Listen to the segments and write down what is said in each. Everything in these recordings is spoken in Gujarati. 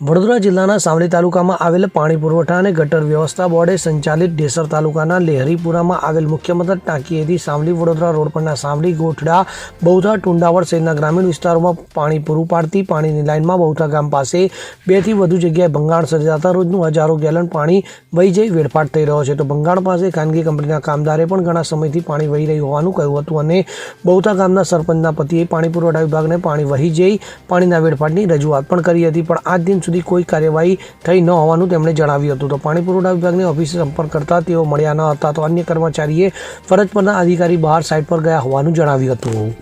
વડોદરા જિલ્લાના સાવલી તાલુકામાં આવેલ પાણી પુરવઠા અને ગટર વ્યવસ્થા બોર્ડે સંચાલિત ડેસર તાલુકાના લહેરીપુરામાં આવેલ મુખ્ય મથક ટાંકીએથી સાવલી વડોદરા રોડ પરના સાવલી ગોઠડા, બૌધા, ટુંડાવડ સહિતના ગ્રામીણ વિસ્તારોમાં પાણી પૂરું પાડતી પાણીની લાઇનમાં બૌથા ગામ પાસે બેથી વધુ જગ્યાએ ભંગાણ સર્જાતા રોજનું હજારો ગેલન પાણી વહી જઈ વેડફાટ થઈ રહ્યો છે. તો ભંગાણ પાસે ખાનગી કંપનીના કામદારે પણ ઘણા સમયથી પાણી વહી રહ્યું હોવાનું કહ્યું હતું અને બૌથા ગામના સરપંચના પતિએ પાણી પુરવઠા વિભાગને પાણી વહી જઈ પાણીના વેડફાટની રજૂઆત પણ કરી હતી. પણ આજ દિન સુધી કોઈ કાર્યવાહી થઈ ન હોવાનું તેમણે જણાવ્યું હતું. તો પાણી પુરવઠા વિભાગની ઓફિસે સંપર્ક કરતા તેઓ મળ્યા ન હતા તો અન્ય કર્મચારીએ ફરજ પરના અધિકારી બહાર સાઇટ પર ગયા હોવાનું જણાવ્યું હતું.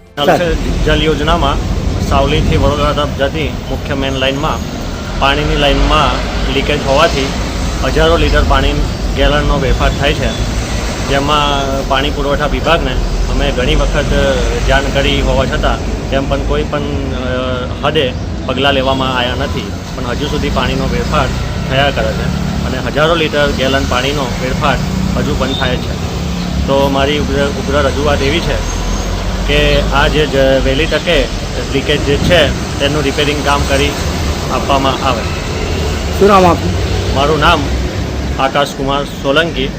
જલ યોજનામાં સાવલીથી વડોદરા તરફ જતી મુખ્ય મેન લાઇનમાં પાણીની લાઇનમાં લીકેજ હોવાથી હજારો લીટર પાણી ગેલનનો વેફાર થાય છે. જેમાં પાણી પુરવઠા વિભાગને અમે ઘણી વખત જાણ કરી હોવા છતાં તેમ પણ કોઈ પણ હદે પગલાં લેવામાં આવ્યા નથી. પણ હજુ સુધી પાણીનો વેડફાટ થયા કરે છે અને હજારો લીટર ગેલન પાણીનો વેડફાટ હજુ પણ થાય છે. તો મારી ઉગ્ર ઉગ્ર રજૂઆત એવી છે કે આ જે વહેલી તકે લીકેજ જે છે તેનું રિપેરિંગ કામ કરી આપવામાં આવે. શું નામ આપનું? મારું નામ આકાશ કુમાર સોલંકી.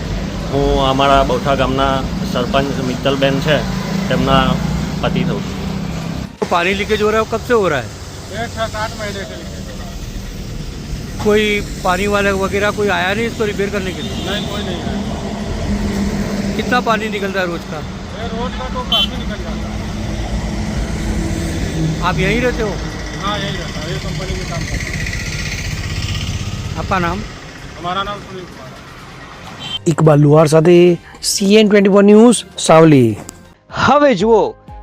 હું અમારા બૌઠા ગામના સરપંચ મિત્તલબેન છે. તેમના પતિ થઉં છું. पानी लीकेज हो रहा है वो कब से हो रहा है छः सात आठ महीने से लीकेज हो रहा कोई पानी वाले वगैरह कोई आया नहीं इसको रिपेयर करने के लिए है नहीं कोई नहीं है कितना पानी निकलता है रोज का ये रोड का तो काफ़ी निकल जाता है आप यहीं रहते हो हाँ यही रहता है ये कंपनी में काम करता है आपका नाम हमारा नाम सुनील कुमार है ઇકબાલ લુહાર સાથે CN twenty four news Savli હવે જુઓ